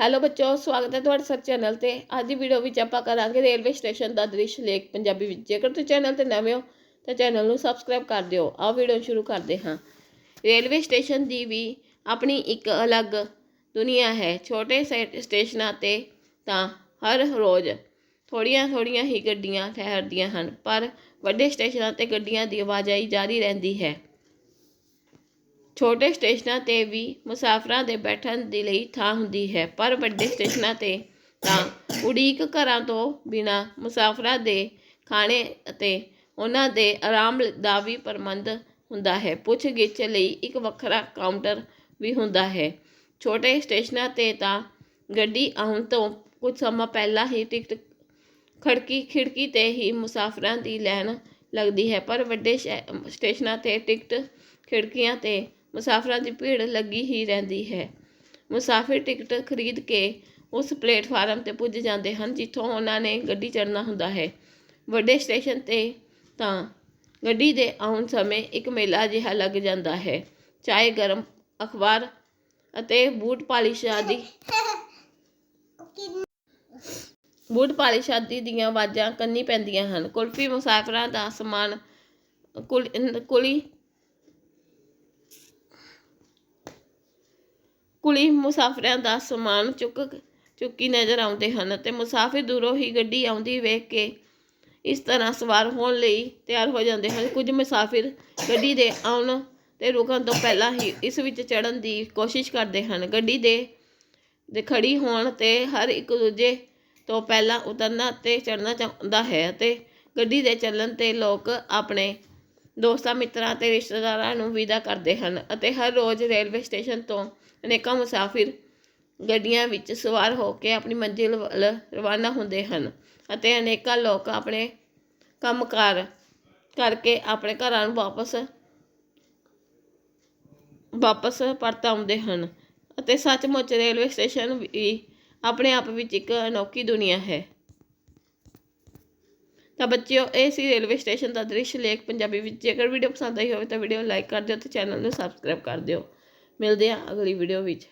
Hello ਬੱਚੋ, ਸਵਾਗਤ ਹੈ ਤੁਹਾਡਾ ਸਰ ਚੈਨਲ ਤੇ। ਅੱਜ ਦੀ ਵੀਡੀਓ ਵਿੱਚ ਆਪਾਂ ਕਰਾਂਗੇ ਰੇਲਵੇ ਸਟੇਸ਼ਨ ਦਾ ਦ੍ਰਿਸ਼ ਲੇਖ ਪੰਜਾਬੀ ਵਿੱਚ। ਜੇਕਰ ਤੁਸੀਂ ਚੈਨਲ ਤੇ ਨਵੇਂ ਹੋ, ਤਾਂ ਚੈਨਲ ਨੂੰ ਸਬਸਕ੍ਰਾਈਬ ਕਰ ਦਿਓ। ਆਓ ਵੀਡੀਓ ਸ਼ੁਰੂ ਕਰਦੇ ਹਾਂ। ਰੇਲਵੇ ਸਟੇਸ਼ਨ ਦੀ ਵੀ ਆਪਣੀ ਇੱਕ ਅਲੱਗ ਦੁਨੀਆ ਹੈ। ਛੋਟੇ ਸੇ- ਸਟੇਸ਼ਨਾਂ ਤੇ ਤਾਂ ਹਰ ਰੋਜ਼ ਥੋੜੀਆਂ ਥੋੜੀਆਂ ਹੀ ਗੱਡੀਆਂ ਠਹਿਰਦੀਆਂ ਹਨ, ਪਰ ਵੱਡੇ ਸਟੇਸ਼ਨਾਂ ਤੇ ਗੱਡੀਆਂ ਦੀ ਆਵਾਜਾਈ ਜਾਰੀ ਰਹਿੰਦੀ ਹੈ। ਛੋਟੇ ਸਟੇਸ਼ਨਾਂ ਤੇ ਵੀ ਮੁਸਾਫਰਾਂ ਦੇ ਬੈਠਣ ਦੇ ਲਈ ਥਾਂ ਹੁੰਦੀ ਹੈ, ਪਰ ਵੱਡੇ ਸਟੇਸ਼ਨਾਂ ਤੇ ਤਾਂ ਉਡੀਕ ਘਰਾਂ ਤੋਂ ਬਿਨਾਂ ਮੁਸਾਫਰਾਂ ਦੇ ਖਾਣੇ ਅਤੇ ਉਹਨਾਂ ਦੇ ਆਰਾਮ ਦਾ ਵੀ ਪ੍ਰਬੰਧ ਹੁੰਦਾ ਹੈ। ਪੁੱਛ ਗਿੱਛ ਲਈ ਇੱਕ ਵੱਖਰਾ ਕਾਊਂਟਰ ਵੀ ਹੁੰਦਾ ਹੈ। ਛੋਟੇ ਸਟੇਸ਼ਨਾਂ ਤੇ ਤਾਂ ਗੱਡੀ ਆਉਣ ਤੋਂ ਕੁਝ ਸਮਾਂ ਪਹਿਲਾਂ ਹੀ ਟਿਕਟ ਖੜਕੀ, ਖਿੜਕੀ ਤੇ ਹੀ ਮੁਸਾਫਰਾਂ ਦੀ ਲਾਈਨ ਲੱਗਦੀ ਹੈ, ਪਰ ਵੱਡੇ ਸ਼ਹਿ- ਸਟੇਸ਼ਨਾਂ ਤੇ ਟਿਕਟ ਖਿੜਕੀਆਂ ਤੇ ਮੁਸਾਫਰਾਂ ਦੀ ਭੀੜ ਲੱਗੀ ਹੀ ਰਹਿੰਦੀ ਹੈ। ਮੁਸਾਫਿਰ ਟਿਕਟ ਖਰੀਦ ਕੇ ਉਸ ਪਲੇਟਫਾਰਮ ਤੇ ਪੁੱਜ ਜਾਂਦੇ ਹਨ, ਜਿੱਥੋਂ ਉਹਨਾਂ ਨੇ ਗੱਡੀ ਚੜ੍ਹਨਾ ਹੁੰਦਾ ਹੈ। ਵੱਡੇ ਸਟੇਸ਼ਨ ਤੇ ਤਾਂ ਗੱਡੀ ਦੇ ਆਉਣ ਸਮੇਂ ਇੱਕ ਮੇਲਾ ਜਿਹਾ ਲੱਗ ਜਾਂਦਾ ਹੈ। ਚਾਹੇ, ਗਰਮ ਅਖਬਾਰ ਅਤੇ ਬੂਟ ਪਾਲਿਸ਼ ਆਦਿ ਬੂਟ ਪਾਲਿਸ਼ ਆਦਿ ਦੀਆਂ ਆਵਾਜ਼ਾਂ ਕੰਨੀ ਪੈਂਦੀਆਂ ਹਨ। ਕੁਲਫੀ ਮੁਸਾਫਰਾਂ ਦਾ ਸਮਾਨ ਕੁਲ ਕੁਲੀ ਮੁਸਾਫਰਾਂ ਦਾ ਸਮਾਨ ਚੁੱਕ ਚੁੱਕੀ ਨਜ਼ਰ ਆਉਂਦੇ ਹਨ ਤੇ ਮੁਸਾਫਿਰ ਦੂਰੋਂ ਹੀ ਗੱਡੀ ਆਉਂਦੀ ਵੇਖ ਕੇ ਇਸ ਤਰ੍ਹਾਂ ਸਵਾਰ ਹੋਣ ਲਈ ਤਿਆਰ ਹੋ ਜਾਂਦੇ ਹਨ। ਕੁਝ ਮੁਸਾਫਿਰ ਗੱਡੀ ਦੇ ਆਉਣ ਤੇ ਰੁਕਣ ਤੋਂ ਪਹਿਲਾਂ ਹੀ ਇਸ ਵਿੱਚ ਚੜ੍ਹਨ ਦੀ ਕੋਸ਼ਿਸ਼ ਕਰਦੇ ਹਨ। ਗੱਡੀ ਦੇ ਦੇ ਖੜੀ ਹੋਣ ਤੇ ਹਰ ਇੱਕ ਦੂਜੇ ਤੋਂ ਪਹਿਲਾਂ ਉਤਰਨਾ ਤੇ ਚੜ੍ਹਨਾ ਚਾਹੁੰਦਾ ਹੈ ਅਤੇ ਗੱਡੀ ਦੇ ਚੱਲਣ ਤੇ ਲੋਕ ਆਪਣੇ ਦੋਸਤਾਂ, ਮਿੱਤਰਾਂ ਤੇ ਰਿਸ਼ਤੇਦਾਰਾਂ ਨੂੰ ਵਿਦਾ ਕਰਦੇ ਹਨ ਅਤੇ ਹਰ ਰੋਜ਼ ਰੇਲਵੇ ਸਟੇਸ਼ਨ ਤੋਂ ਅਨੇਕਾਂ ਮੁਸਾਫਿਰ ਗੱਡੀਆਂ ਵਿੱਚ ਸਵਾਰ ਹੋ ਕੇ ਆਪਣੀ ਮੰਜ਼ਿਲ ਵੱਲ ਰਵਾਨਾ ਹੁੰਦੇ ਹਨ ਅਤੇ ਅਨੇਕਾਂ ਲੋਕ ਆਪਣੇ ਕੰਮਕਾਰ ਕਰਕੇ ਆਪਣੇ ਘਰਾਂ ਨੂੰ ਵਾਪਸ ਵਾਪਸ ਪਰਤ ਆਉਂਦੇ ਹਨ ਅਤੇ ਸੱਚਮੁੱਚ ਰੇਲਵੇ ਸਟੇਸ਼ਨ ਵੀ ਆਪਣੇ ਆਪ ਵਿੱਚ ਇੱਕ ਅਨੋਖੀ ਦੁਨੀਆ ਹੈ। ਤਾਂ ਬੱਚਿਓ, ਇਹ ਸੀ ਰੇਲਵੇ ਸਟੇਸ਼ਨ ਦਾ ਦ੍ਰਿਸ਼। ਲੇਖ ਪੰਜਾਬੀ ਵਿੱਚ ਜੇਕਰ ਵੀਡੀਓ ਪਸੰਦ ਆਈ ਹੋਵੇ ਤਾਂ ਵੀਡੀਓ ਲਾਈਕ ਕਰ ਦਿਓ ਤੇ ਚੈਨਲ ਨੂੰ ਸਬਸਕ੍ਰਾਈਬ ਕਰ ਦਿਓ। ਮਿਲਦੇ ਹਾਂ ਅਗਲੀ ਵੀਡੀਓ ਵਿੱਚ।